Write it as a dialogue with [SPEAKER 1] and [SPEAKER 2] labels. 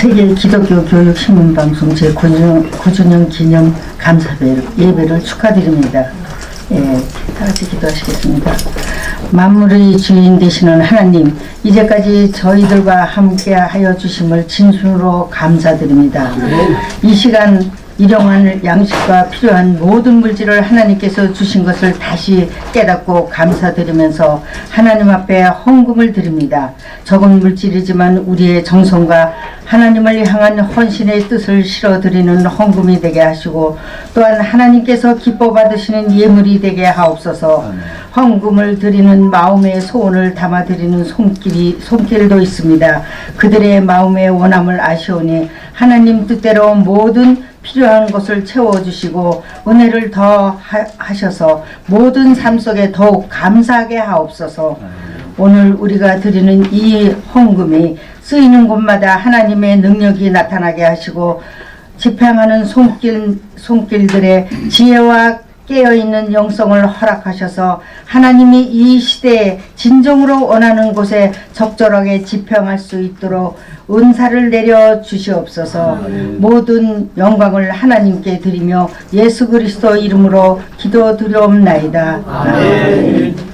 [SPEAKER 1] 세계 기독교 교육 신문 방송 제 9주년 기념 감사 예배를 축하드립니다. 예, 다 같이 기도하시겠습니다. 만물의 주인 되시는 하나님, 이제까지 저희들과 함께 하여 주심을 진심으로 감사드립니다. 이 시간 일용할 양식과 필요한 모든 물질을 하나님께서 주신 것을 다시 깨닫고 감사드리면서 하나님 앞에 헌금을 드립니다. 적은 물질이지만 우리의 정성과 하나님을 향한 헌신의 뜻을 실어드리는 헌금이 되게 하시고 또한 하나님께서 기뻐 받으시는 예물이 되게 하옵소서. 헌금을 드리는 마음의 소원을 담아드리는 손길이, 손길도 있습니다. 그들의 마음의 원함을 아시오니 하나님 뜻대로 모든 필요한 것을 채워주시고 은혜를 더 하- 하셔서 모든 삶 속에 더욱 감사하게 하옵소서 오늘 우리가 드리는 이 헌금이 쓰이는 곳마다 하나님의 능력이 나타나게 하시고 집행하는 손길, 손길들의 지혜와 깨어있는 영성을 허락하셔서 하나님이 이 시대에 진정으로 원하는 곳에 적절하게 집행할 수 있도록 은사를 내려 주시옵소서 모든 영광을 하나님께 드리며 예수 그리스도 이름으로 기도드리옵나이다. 아멘.